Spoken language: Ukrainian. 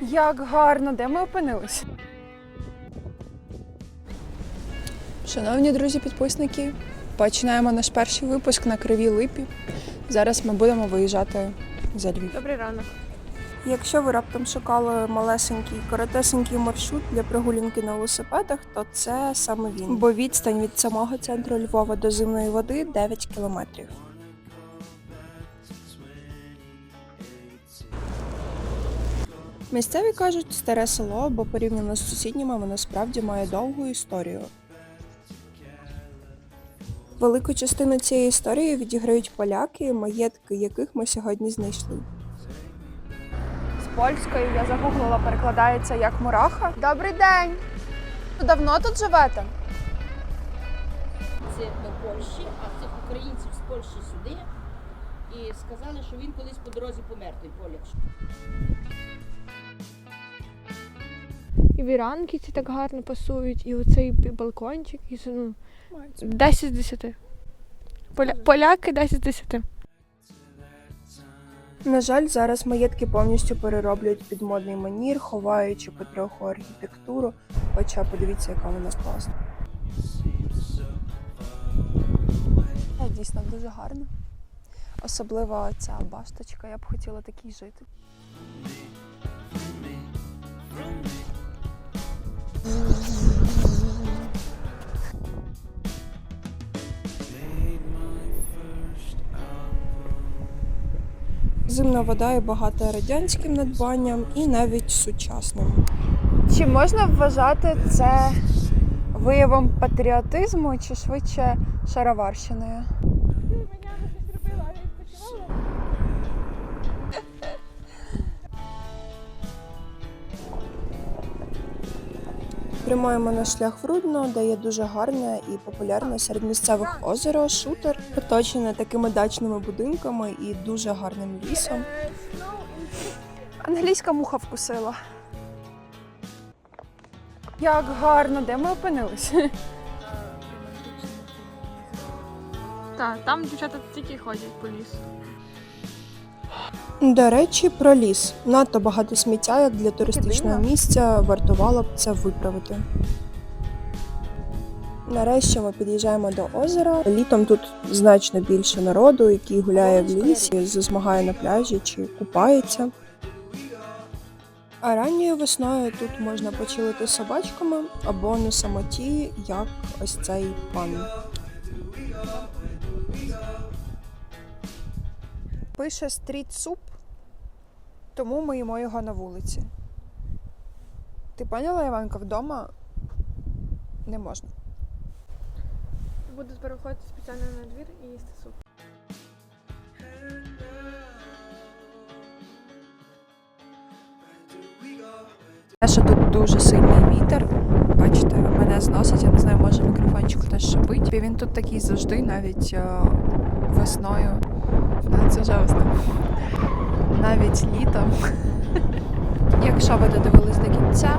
Як гарно, де ми опинились? Шановні друзі-підписники, починаємо наш перший випуск на кривій липі. Зараз ми будемо виїжджати за Львів. Добрий ранок. Якщо ви раптом шукали малесенький, коротесенький маршрут для прогулянки на велосипедах, то це саме він. Бо відстань від самого центру Львова до зимної води 9 кілометрів. Місцеві кажуть старе село, бо порівняно з сусідніми воно справді має довгу історію. Велику частину цієї історії відіграють поляки, маєтки яких ми сьогодні знайшли. З польської я загуглила, перекладається як мураха. Добрий день! Давно тут живете? це до Польщі, а цих українців з Польщі сюди. І сказали, що він колись по дорозі помер, той поляк. І віранки ці так гарно пасують, і оцей балкончик, і ну, 10 з 10. Поля... Поляки 10 з 10. На жаль, зараз маєтки повністю перероблюють під модний манір, ховаючи потроху архітектуру. Хоча подивіться, яка вона класна. Дійсно дуже гарно. Особливо ця башточка, я б хотіла такій жити. Зимна вода є багата радянським надбанням і навіть сучасним. Чи можна вважати це виявом патріотизму чи швидше шароварщиною? Прямуємо на шлях в Рудно, де є дуже гарне і популярне серед місцевих озеро Шутер, оточене такими дачними будинками і дуже гарним лісом. Англійська муха вкусила. Як гарно, де ми опинились? Так, там дівчата тільки ходять по лісу. До речі, про ліс. Надто багато сміття, як для туристичного місця, вартувало б це виправити. Нарешті ми під'їжджаємо до озера. Літом тут значно більше народу, який гуляє в лісі, засмагає на пляжі чи купається. А ранньою весною тут можна почилити з собачками або на самоті, як ось цей пан. Пише стріт суп, тому ми їмо його на вулиці. Ти поняла, Іванка, вдома не можна. Буду переходити спеціально на двір і їсти суп. Те, що тут дуже сильний вітер. Бачите, мене зносить, я не знаю, може мікрофончик теж шипить. Він тут такий завжди, навіть е, весною. Да, це вже. Навіть літом. Якщо ви додивились до кінця.